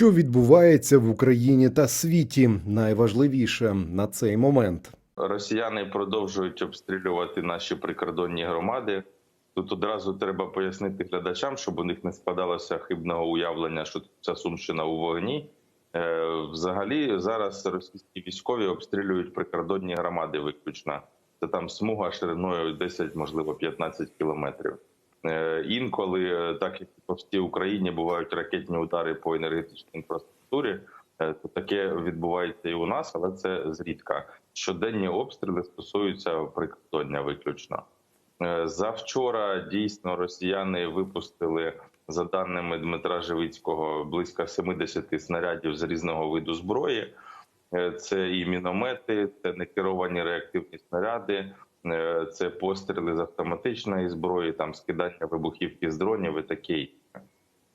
Що відбувається в Україні та світі? Найважливіше на цей момент. Росіяни продовжують обстрілювати наші прикордонні громади. Тут одразу треба пояснити глядачам, щоб у них не складалося хибного уявлення, що ця сумщина у вогні. Е, Взагалі зараз російські військові обстрілюють прикордонні громади виключно. Це там смуга шириною 10, можливо, 15 кілометрів. Е, Інколи, е, так як по всій Україні, бувають ракетні удари по енергетичній інфраструктурі. Е, То таке відбувається і у нас, але це зрідка. Щоденні обстріли стосуються прикордоння виключно. Завчора дійсно росіяни випустили, за даними Дмитра Живицького, близько 70 снарядів з різного виду зброї. Це і міномети, це некеровані реактивні снаряди, це постріли з автоматичної зброї, там скидання вибухівки з дронів і таке.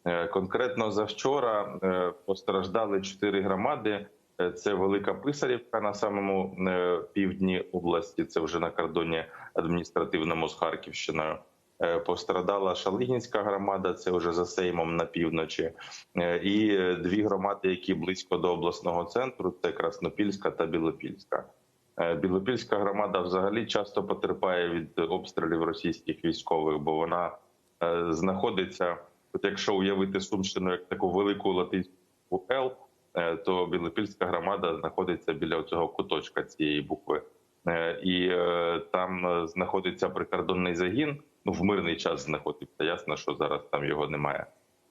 Е, Конкретно завчора е, постраждали чотири громади. Е, Це Велика Писарівка на самому е, півдні області. Це вже на кордоні адміністративному з Харківщиною. Е, Пострадала Шалигінська громада, це вже за Сеймом на півночі, Е, і е, дві громади, які близько до обласного центру: це Краснопільська та Білопільська. Е, Білопільська громада взагалі часто потерпає від обстрілів російських військових, бо вона е, знаходиться. От якщо уявити Сумщину як таку велику латинську Л, е, то Білопільська громада знаходиться біля цього куточка цієї букви. І там знаходиться прикордонний загін. Ну, в мирний час знаходиться. Ясно, що зараз там його немає.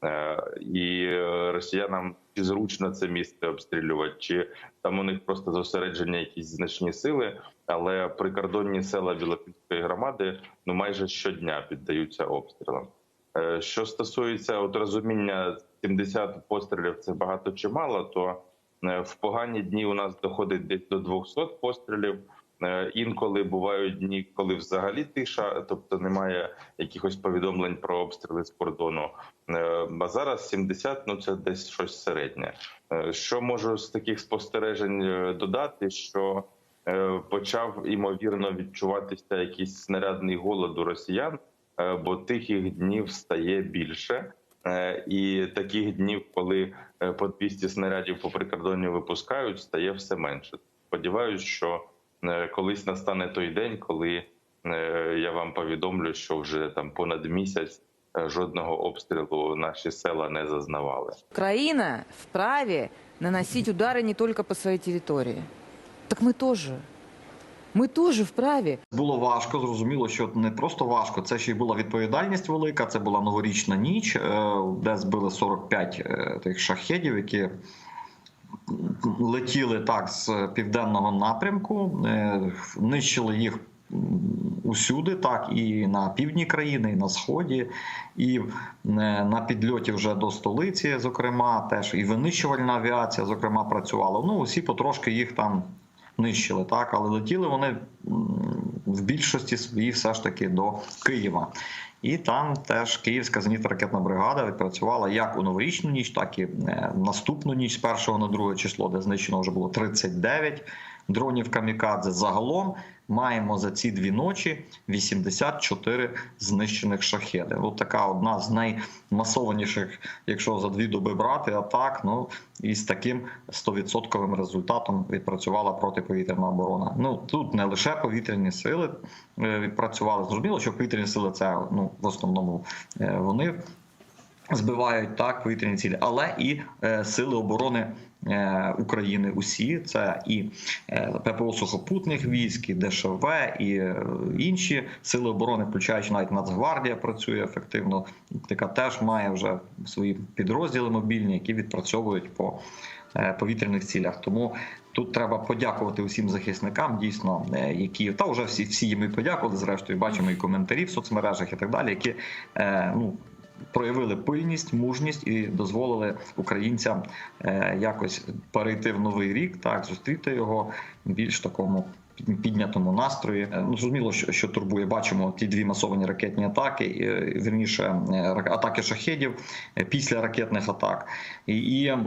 Е, І росіянам чи зручно це місце обстрілювати, чи там у них просто зосередження якісь значні сили, але прикордонні села Білопільської громади ну майже щодня піддаються обстрілам. Е, Що стосується от розуміння 70 пострілів, це багато чи мало, то е, в погані дні у нас доходить десь до 200 пострілів. Е, Інколи бувають дні, коли взагалі тиша, тобто немає якихось повідомлень про обстріли з кордону. Е, А зараз 70, ну це десь щось середнє. Е, Що можу з таких спостережень додати? Що почав імовірно відчуватися якийсь снарядний голод у росіян, бо тихих днів стає більше. І таких днів, коли по 200 снарядів по прикордонню випускають, стає все менше. Сподіваюсь, що колись настане той день, коли е, я вам повідомлю, що вже там понад місяць е, жодного обстрілу наші села не зазнавали. Украина вправе наносить удары не только по своей территории. Так мы тоже. Мы тоже вправе. Було важко, зрозуміло, що не просто важко. Це ще й була відповідальність велика. Це була новорічна ніч, е, де збили 45 е, тих шахедів, які летіли так з південного напрямку, е, нищили їх. Усюди, так і на півдні країни, і на сході, і е, на підльоті вже до столиці, зокрема, теж і винищувальна авіація, зокрема, працювала. Ну, усі потрошки їх там нищили, так, але летіли вони в більшості свої все ж таки до Києва. І там теж Київська зенітно-ракетна бригада відпрацювала як у новорічну ніч, так і е, наступну ніч з 1 на 2 число, де знищено вже було 39 дронів камікадзе. Загалом маємо за ці дві ночі 84 знищених шахеди. От така одна з наймасованіших, якщо за дві доби брати атак. Ну і з таким 100% результатом відпрацювала протиповітряна оборона. Ну тут не лише повітряні сили е, відпрацювали. Зрозуміло, що повітряні сили це ну в основному е, вони. Збивають так повітряні цілі, але і е, сили оборони України усі це і е, ППО сухопутних військ, і ДШВ, і е, інші сили оборони, включаючи навіть Нацгвардія, працює ефективно. яка теж має вже свої підрозділи мобільні, які відпрацьовують по е, повітряних цілях. Тому тут треба подякувати усім захисникам, дійсно, е, які та вже всі всі їм і подякували. Зрештою, бачимо і коментарі в соцмережах і так далі, які е, ну проявили пильність, мужність і дозволили українцям е, якось перейти в новий рік, так зустріти його більш такому. Піднятому настрої Е, ну зрозуміло, що, що турбує. Бачимо ті дві масовані ракетні атаки, і, вірніше е, атаки шахедів після ракетних атак. І, і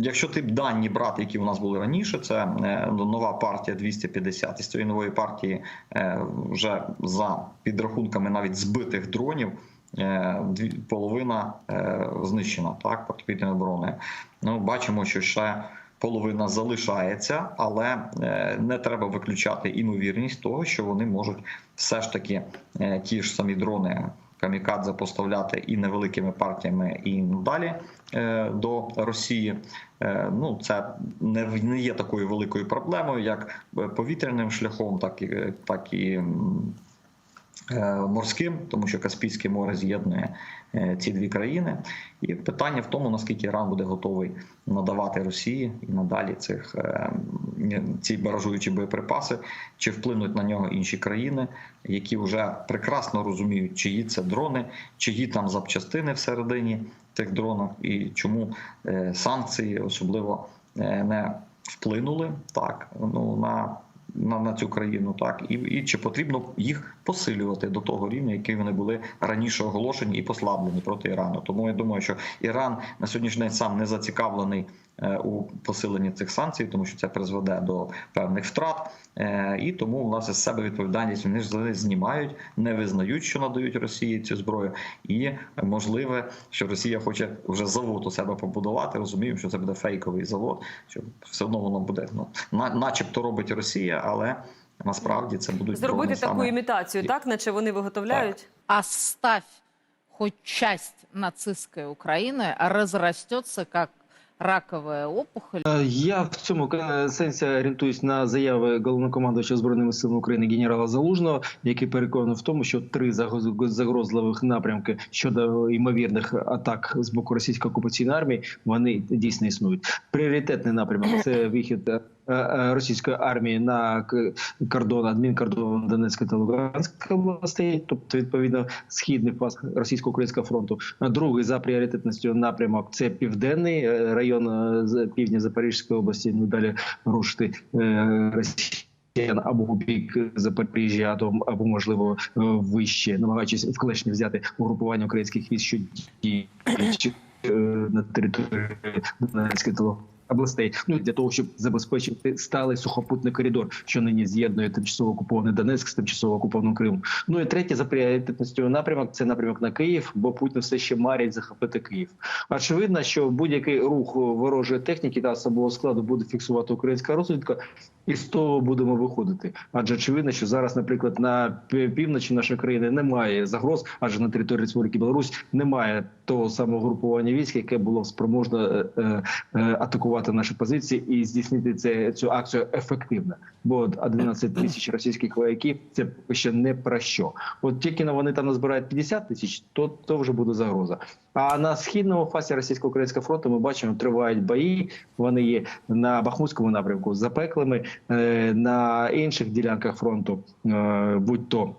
якщо ти дані брати, які у нас були раніше, це е, нова партія 250. І цієї нової партії вже за підрахунками навіть збитих дронів половина е, знищена так протиповітряною обороною. Ну бачимо, що ще. Половина залишається, але е, не треба виключати імовірність того, що вони можуть все ж таки е, ті ж самі дрони камікадзе поставляти і невеликими партіями, і надалі е, до Росії. Е, Ну, це не, є такою великою проблемою, як е, повітряним шляхом, так і так і е, морським, тому що Каспійське море з'єднує е, ці дві країни. І питання в тому, наскільки Іран буде готовий надавати Росії і надалі цих е, ці баражуючі боєприпаси, чи вплинуть на нього інші країни, які вже прекрасно розуміють, чиї це дрони, чиї там запчастини всередині тих дронів, і чому е, санкції особливо е, не вплинули так ну на. На, на цю країну, так і, і чи потрібно їх посилювати до того рівня, який вони були раніше оголошені і послаблені проти Ірану. Тому я думаю, що Іран на сьогоднішній день сам не зацікавлений у посиленні цих санкцій, тому що це призведе до певних втрат. Е, і тому у нас із себе відповідальність вони знімають, не визнають, що надають Росії цю зброю, і можливе, що Росія хоче вже завод у себе побудувати. Розуміємо, що це буде фейковий завод, що все одно воно буде ну начебто робить Росія, але насправді це будуть Зробити таку саме імітацію, так, наче вони виготовляють. оставь хоть часть нацистской Украины, разрастется как раковая опухоль. Е, Я в цьому е, сенсі орієнтуюсь на заяви головнокомандувача збройними силами України генерала Залужного, який переконаний в тому, що три загроз- загрозливих напрямки щодо ймовірних атак з боку російської окупаційної армії вони дійсно існують. Пріоритетний напрямок це вихід е, російської армії на кордон адмінкордон Донецької та Луганської областей, тобто відповідно східний фас російсько-українського фронту. Другий за пріоритетністю напрямок це південний е, район е, півдня Запорізької області. Ну далі рушити е, росіян або у бік Запоріжжя, або, можливо е, вище, намагаючись в клешні взяти угрупування українських військ, що діють е, на території Донецької та областей, ну для того, щоб забезпечити сталий сухопутний коридор, що нині з'єднує тимчасово окупований Донецьк з тимчасово окупованим Кримом. Ну і третє за пріоритетністю напрямок це напрямок на Київ, бо Путін все ще марить захопити Київ. Очевидно, що будь-який рух ворожої техніки та особового складу буде фіксувати українська розвідка, і з того будемо виходити. Адже очевидно, що зараз, наприклад, на півночі нашої країни немає загроз, адже на території Республіки Білорусь немає того самого групування військ, яке було спроможне е, е, наші позиції і здійснити це цю акцію ефективно. Бо 11 тисяч російських вояків це що не про що. От тільки на вони там назбирають 50 тисяч, то, то вже буде загроза. А на східному фасі російсько-українського фронту ми бачимо, тривають бої. Вони є на Бахмутському напрямку запеклими, е, на інших ділянках фронту, е, будь то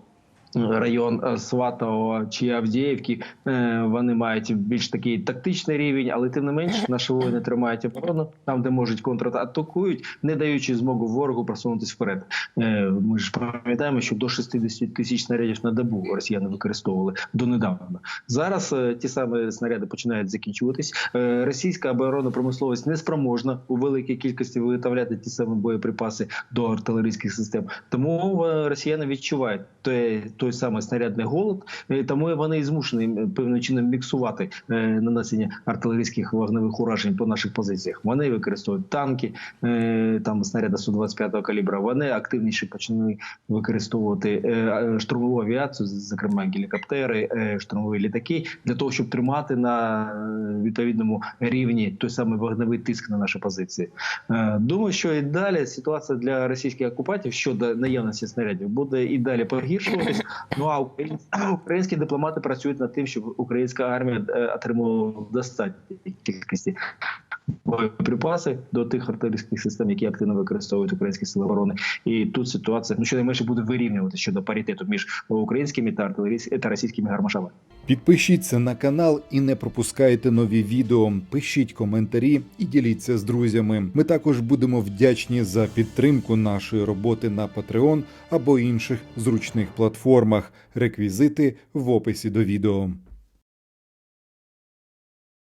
район е, чи Авдіївки, е, вони мають більш такий тактичний рівень, але тим не менш наші воїни тримають оборону там, де можуть контратакують, не даючи змогу ворогу просунутися вперед. Е, Ми ж пам'ятаємо, що до 60 тисяч снарядів на добу росіяни використовували донедавна. Зараз ті самі снаряди починають закінчуватись. Російська оборонна промисловість не спроможна у великій кількості виготовляти ті самі боєприпаси до артилерійських систем. Тому росіяни відчувають той, той самий снарядний голод, е, тому вони і змушені певним чином міксувати е, нанесення артилерійських вогневих уражень по наших позиціях. Вони використовують танки, е, там снаряди 125-го калібра. Вони активніше почали використовувати штурмову авіацію, зокрема гелікоптери, штурмові літаки, для того, щоб тримати на відповідному рівні той самий вогневий тиск на наші позиції. Думаю, що і далі ситуація для російських окупантів щодо наявності снарядів буде і далі погіршуватись. Ну а українські, дипломати працюють над тим, щоб українська армія е, отримувала достатньо кількості боєприпаси до тих артилерійських систем, які активно використовують українські сили оборони. І тут ситуація ну щонайменше буде вирівнювати щодо паритету між українськими та артилерійськими та російськими гармашами. Підпишіться на канал і не пропускайте нові відео. Пишіть коментарі і діліться з друзями. Ми також будемо вдячні за підтримку нашої роботи на Patreon або інших зручних платформах. Реквізити в описі до відео.